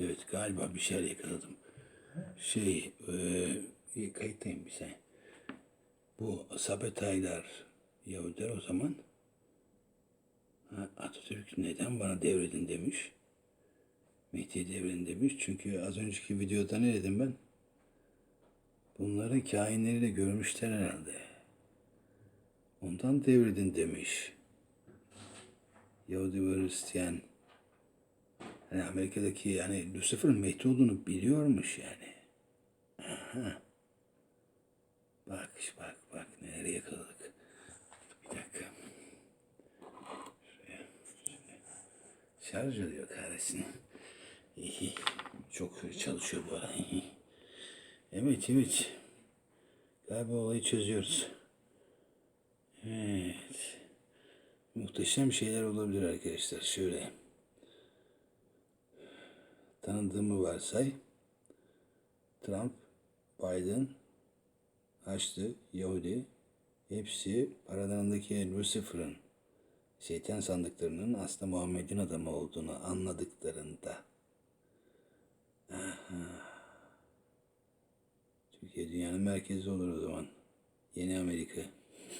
Evet evet galiba bir şeyler yakaladım. Şey e, kayıttayım bir sen. Bu Sabetaylar Yahudiler o zaman Atatürk neden bana devredin demiş. Mehdi'ye devredin demiş. Çünkü az önceki videoda ne dedim ben? Bunların kainleri de görmüşler herhalde. Ondan devredin demiş. Yahudi ve Hristiyan. Hani Amerika'daki yani Lucifer'ın Mehdi olduğunu biliyormuş yani. Aha. Bak bak bak nereye yakaladık. Bir dakika. Şuraya. Şöyle. Şarj ediyor kahretsin. Çok çalışıyor bu ara. Evet evet. Galiba olayı çözüyoruz. Evet. Muhteşem şeyler olabilir arkadaşlar. Şöyle. Tanıdığımı varsay. Trump, Biden, Haçlı, Yahudi hepsi paralarındaki Lucifer'ın şeytan sandıklarının aslında Muhammed'in adamı olduğunu anladıklarında Türkiye dünyanın merkezi olur o zaman. Yeni Amerika.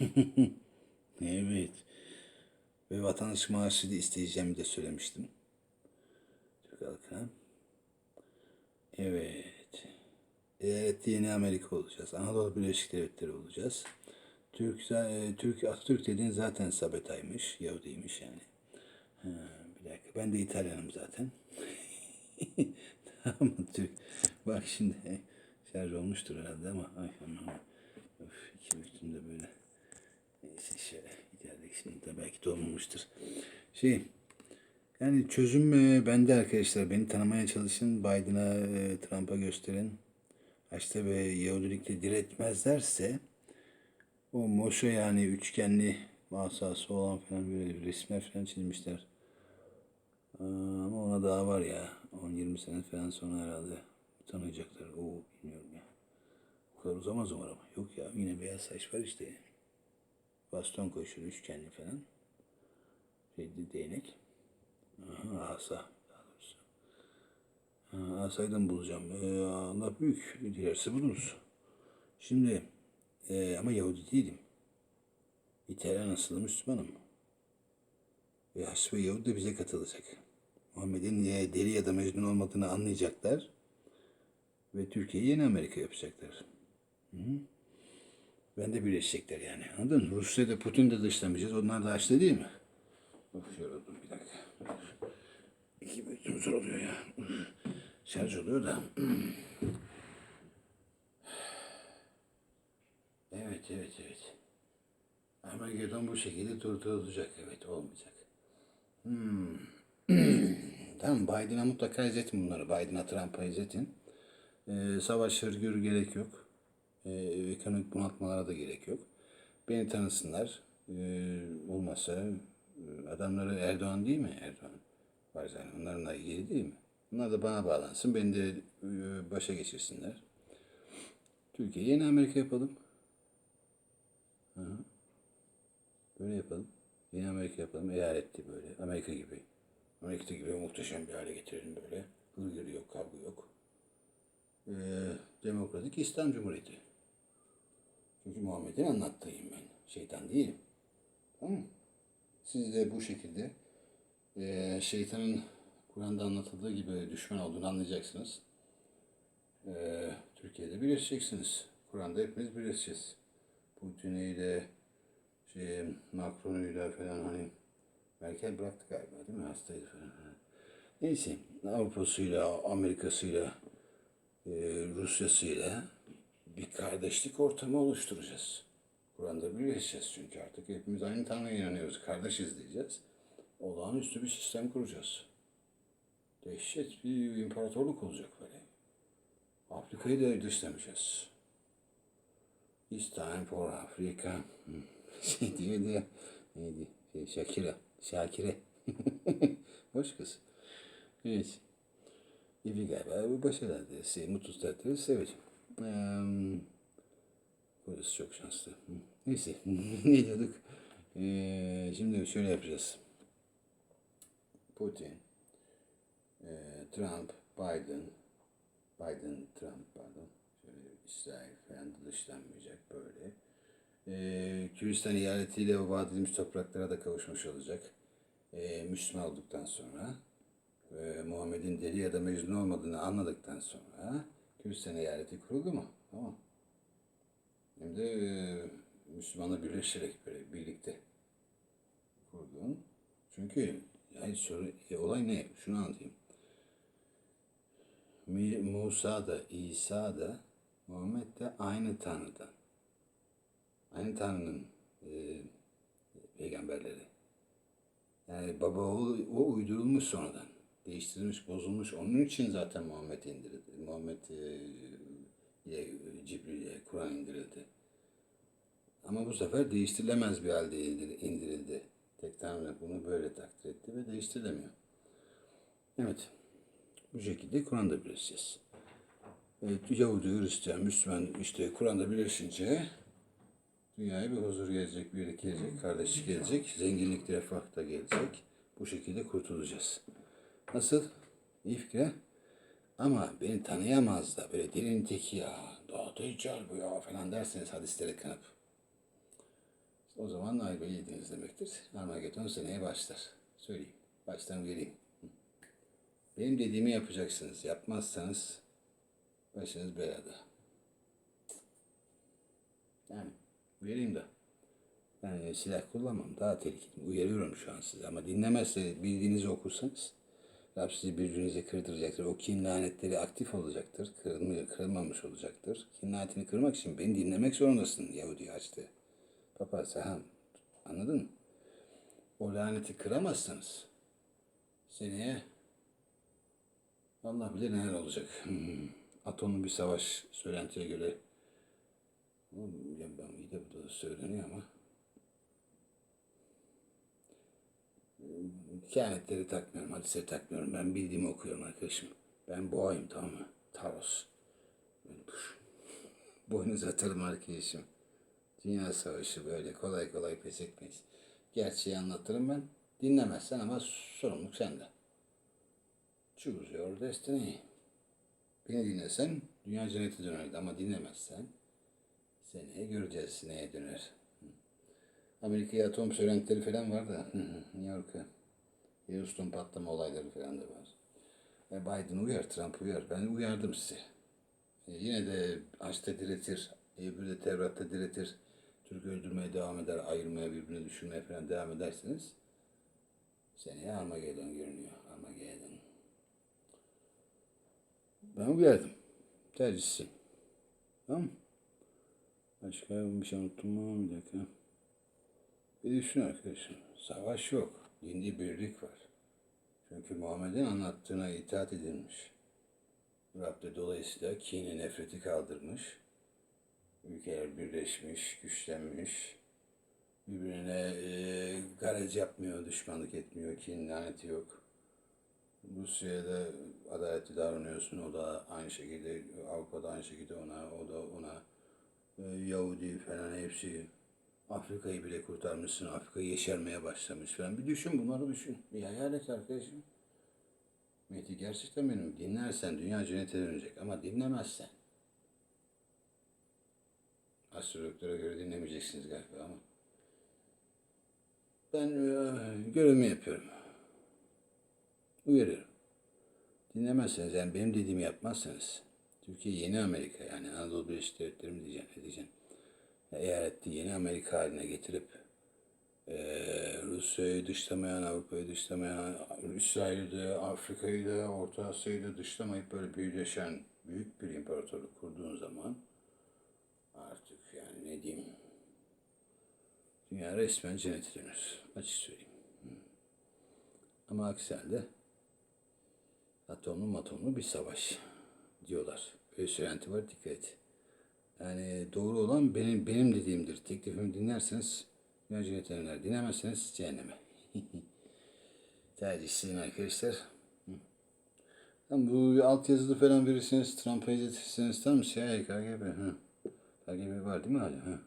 evet. Ve vatandaş maaşı da isteyeceğimi de söylemiştim. Türk halkına. Evet. Eyalette yeni Amerika olacağız. Anadolu Birleşik Devletleri olacağız. Türk, e, Türk Atatürk dediğin zaten Sabetay'mış. Yahudiymiş yani. Ha, bir dakika. Ben de İtalyanım zaten. tamam Türk. Bak şimdi şarj olmuştur herhalde ama ay aman. Of, iki üstünde böyle. Neyse şöyle ileride şimdi de belki dolmamıştır. Şey yani çözüm e, bende arkadaşlar. Beni tanımaya çalışın. Biden'a, e, Trump'a gösterin. Haçta ve Yahudilikle diretmezlerse o Moşe yani üçgenli asası olan falan böyle resimler falan çizmişler. Ama ona daha var ya. 10-20 sene falan sonra herhalde tanıyacaklar. O bilmiyorum ya. O kadar uzamaz umarım. Yok ya yine beyaz saç var işte. Baston koşuyor üçgenli falan. Şeydi değnek. Asa. Asaydan bulacağım. Ee, Allah büyük. Dilerse buluruz. Şimdi e, ama Yahudi değilim. İtalyan asıllı Müslümanım. Ve ve Yahudi de bize katılacak. Muhammed'in ya deli ya da mecnun olmadığını anlayacaklar. Ve Türkiye'yi yeni Amerika yapacaklar. Hı? Ben de birleşecekler yani. Anladın mı? Rusya'da Putin de dışlamayacağız. Onlar da Haçlı değil mi? Bak şöyle dur bir dakika. İki zor oluyor ya. Şarj oluyor da. Evet, evet, evet. Armageddon bu şekilde durdurulacak. Evet, olmayacak. Hmm. tamam, Biden'a mutlaka izletin bunları. Biden'a, Trump'a izletin. Ee, savaş hırgür gerek yok. Ee, ekonomik bunaltmalara da gerek yok. Beni tanısınlar. Ee, olmazsa e, adamları Erdoğan değil mi? Erdoğan. Var zaten. Onlarla ilgili değil mi? Bunlar da bana bağlansın. Beni de e, başa geçirsinler. Türkiye yeni Amerika yapalım. Böyle yapalım. Yeni Amerika yapalım. Eyaletli böyle. Amerika gibi. Amerika gibi muhteşem bir hale getirelim böyle. Hırgür yok, kavga yok. Ee, demokratik İslam Cumhuriyeti. Çünkü Muhammed'in anlattığıyım ben. Şeytan değilim. Tamam mı? Siz de bu şekilde e, şeytanın Kur'an'da anlatıldığı gibi düşman olduğunu anlayacaksınız. E, Türkiye'de birleşeceksiniz. Kur'an'da hepimiz birleşeceğiz. Putin'iyle, şey, Macron'uyla falan hani Merkel bıraktı galiba değil mi? Hastaydı falan. Neyse Avrupa'sıyla, Amerika'sıyla, e, Rusya'sıyla bir kardeşlik ortamı oluşturacağız. Kur'an'da birleşeceğiz çünkü artık hepimiz aynı Tanrı'ya inanıyoruz. Kardeşiz diyeceğiz. Olağanüstü bir sistem kuracağız. Dehşet bir imparatorluk olacak böyle. Afrika'yı da dışlamayacağız. It's time for Africa. Şey diyordu ya. Neydi? Şey, Shakira. Shakire. Boş kız. Evet. İyi galiba bu başarılar dileriz. Mutluluklar dileriz. Evet. Eee Burası çok şanslı. Hı. Neyse. ne diyorduk? Ee, şimdi şöyle yapacağız. Putin, e, Trump, Biden, Biden, Trump pardon. Şöyle İsrail falan dışlanmayacak böyle. Ee, Kürdistan eyaletiyle o vaat edilmiş topraklara da kavuşmuş olacak. Ee, Müslüman olduktan sonra ve Muhammed'in deli ya da mecnun olmadığını anladıktan sonra Kürdistan eyaleti kuruldu mu? Tamam. Hem de e, Müslümanla birleşerek böyle birlikte kurdun. Çünkü yani soru, e, olay ne? Şunu anlatayım. Musa da, İsa da, Muhammed de aynı Tanrı'dan. Aynı Tanrı'nın e, peygamberleri. Yani baba oğul, o uydurulmuş sonradan. Değiştirilmiş, bozulmuş. Onun için zaten Muhammed indirildi. Muhammed e, ile Cibril'e Kur'an indirildi. Ama bu sefer değiştirilemez bir halde indir- indirildi. Tek Tanrı bunu böyle takdir etti ve değiştirilemiyor. Evet. Bu şekilde Kur'an'da birleşeceğiz. Evet, Yahudi, Hristiyan, Müslüman işte Kur'an'da birleşince dünyaya bir huzur gelecek, birlik gelecek, kardeşlik gelecek, zenginlik, refah da gelecek. Bu şekilde kurtulacağız. Nasıl? İyi fikir? Ama beni tanıyamaz da böyle dilin teki ya, daha deccal bu ya falan derseniz hadislere kanıp. O zaman ayvayı yediniz demektir. Armageddon seneye başlar. Söyleyeyim. Baştan vereyim. Benim dediğimi yapacaksınız. Yapmazsanız başınız belada. Yani vereyim de. Ben silah kullanmam. Daha tehlikeli. Uyarıyorum şu an size. Ama dinlemezse bildiğinizi okursanız Rab sizi birbirinize kırdıracaktır. O kin lanetleri aktif olacaktır. Kırılmıyor, kırılmamış olacaktır. Kin lanetini kırmak için beni dinlemek zorundasın Yahudi açtı. Papa Saham. Anladın mı? O laneti kıramazsanız seneye Allah bilir neler olacak. Hmm. Atomlu bir savaş söylentiye göre ya ben iyi de bu da söyleniyor ama kehanetleri takmıyorum, hadisleri takmıyorum. Ben bildiğimi okuyorum arkadaşım. Ben boğayım tamam mı? Taros. Puş. Boynunuzu atarım arkadaşım. Dünya savaşı böyle kolay kolay pes etmeyiz. Gerçeği anlatırım ben. Dinlemezsen ama sorumluluk sende. Choose your destiny. Beni dinlesen dünya cennete dönerdi ama dinlemezsen seneye göreceğiz neye döner. Amerika'ya atom söylentileri falan var da New York'a. Houston patlama olayları falan da var. E Biden uyar, Trump uyar. Ben uyardım size. E, yine de Haç'ta diretir, Eylül'de Tevrat'ta diretir. Türk öldürmeye devam eder, ayırmaya, birbirine düşürmeye falan devam ederseniz seneye Armageddon görünüyor. Armageddon. Ben uyardım. Tercihsin. Tamam? Başka bir şey unuttum mu? Bir dakika. Bir düşün arkadaşım. Savaş yok. Dinde birlik var. Çünkü Muhammed'in anlattığına itaat edilmiş. Rab de dolayısıyla kini nefreti kaldırmış. Ülkeler birleşmiş, güçlenmiş. Birbirine e, garez yapmıyor, düşmanlık etmiyor, kin laneti yok. Rusya'da adaletli davranıyorsun, o da aynı şekilde, Avrupa'da aynı şekilde ona, o da ona. E, Yahudi falan hepsi Afrika'yı bile kurtarmışsın, Afrika'yı yeşermeye başlamış falan. Bir düşün bunları düşün. Bir hayal et arkadaşım. Mehdi gerçekten benim dinlersen dünya cennete dönecek ama dinlemezsen astrologlara göre dinlemeyeceksiniz galiba ama ben e, görevimi yapıyorum. Uyarıyorum. Dinlemezseniz yani benim dediğimi yapmazsanız Türkiye yeni Amerika yani Anadolu Birleşik Devletleri mi diyeceğim ne diyeceğim eyaleti yeni Amerika haline getirip eee Rusya'yı dışlamayan, Avrupa'yı dışlamayan, İsrail'i de, Afrika'yı da, Orta Asya'yı da dışlamayıp böyle birleşen büyük bir imparatorluk kurduğun zaman artık yani ne diyeyim dünya resmen cennete dönür. Açık söyleyeyim. Ama aksi halde atomlu matomlu bir savaş diyorlar. Öyle söylenti var dikkat et. Yani doğru olan benim benim dediğimdir. Teklifimi dinlerseniz dünya cennetine döner. Dinlemezseniz cehenneme. Tercih sizin arkadaşlar. Tamam, bu alt yazılı falan verirseniz Trump'a izletirseniz tamam CIA, KGB. Hı. KGB var değil mi hala? Hı.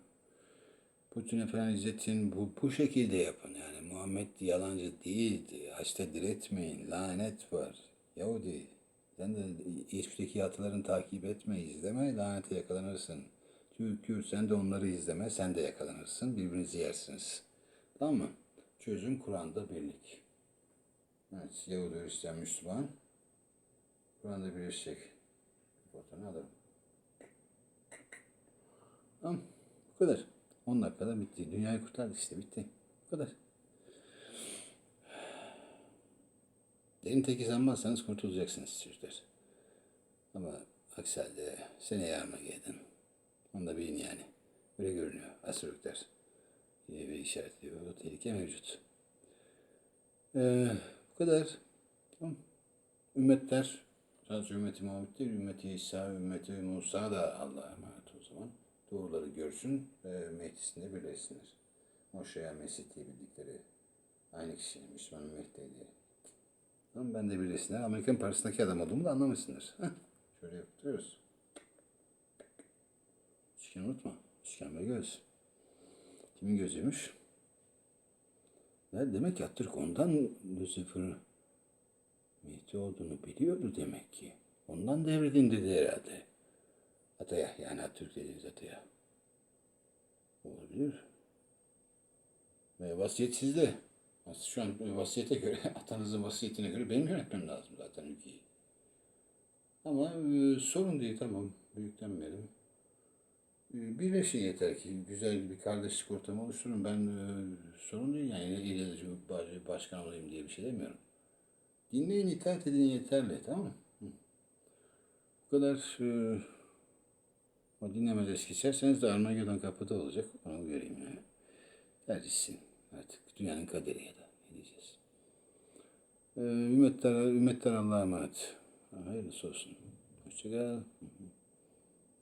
Putin'e falan izletin. Bu, bu şekilde yapın yani. Muhammed yalancı değildi. Haçta diretmeyin. Lanet var. Yahudi Sen de geçmişteki hatılarını takip etme, izleme, lanete yakalanırsın. Kürt, sen de onları izleme, sen de yakalanırsın. Birbirinizi yersiniz. Tamam mı? Çözüm Kur'an'da birlik. Evet, Yahudi, Hristiyan, Müslüman. Kur'an'da birleşecek. Fotoğrafını alırım. Tamam. Bu kadar. 10 dakikada bitti. Dünyayı kurtardık işte. Bitti. Bu kadar. Derin teki sanmazsanız kurtulacaksınız çocuklar. Ama aksi halde seneye Armageddon. Onu da bilin yani. Öyle görünüyor. Astrologlar ve işaretliyor. O tehlike mevcut. Ee, bu kadar. Tamam. Ümmetler, sadece ümmeti Muhammed değil, ümmeti İsa, ümmeti Musa da Allah'a Doğruları görsün ve Mehdi'sinde birleşsinler. Moşe'ye Mesih diye bildikleri aynı kişi, Müslümanın Mehdi'ydi. Tamam ben de birleşsinler. Amerikan parasındaki adam olduğumu da anlamışsındır. Şöyle yapıyoruz. Üçgen unutma. Üçgen ve göz. Kimin gözüymüş? Ya demek Atatürk ondan Lucifer'ı Mehdi olduğunu biliyordu demek ki. Ondan devredin dedi herhalde. Ataya yani Atatürk dediğiniz Ataya. Olabilir. Ve vasiyet sizde. Şu an vasiyete göre, atanızın vasiyetine göre benim yönetmem lazım zaten ülkeyi. Ama e, sorun değil tamam. Büyüklenmeyelim. E, birleşin yeter ki. Güzel bir kardeşlik ortamı oluşturun. Ben e, sorun değil yani. İlle de Cumhurbaşkanı başkan olayım diye bir şey demiyorum. Dinleyin, itaat edin yeterli tamam mı? Bu kadar e, o dinlemede es geçerseniz de Armageddon kapıda olacak. Onu göreyim yani. Tercihsin artık. Dünyanın kaderi ya da ne diyeceğiz. Ee, ümmetler, ümmetler Allah'a emanet. Hayırlısı olsun. Hoşçakal.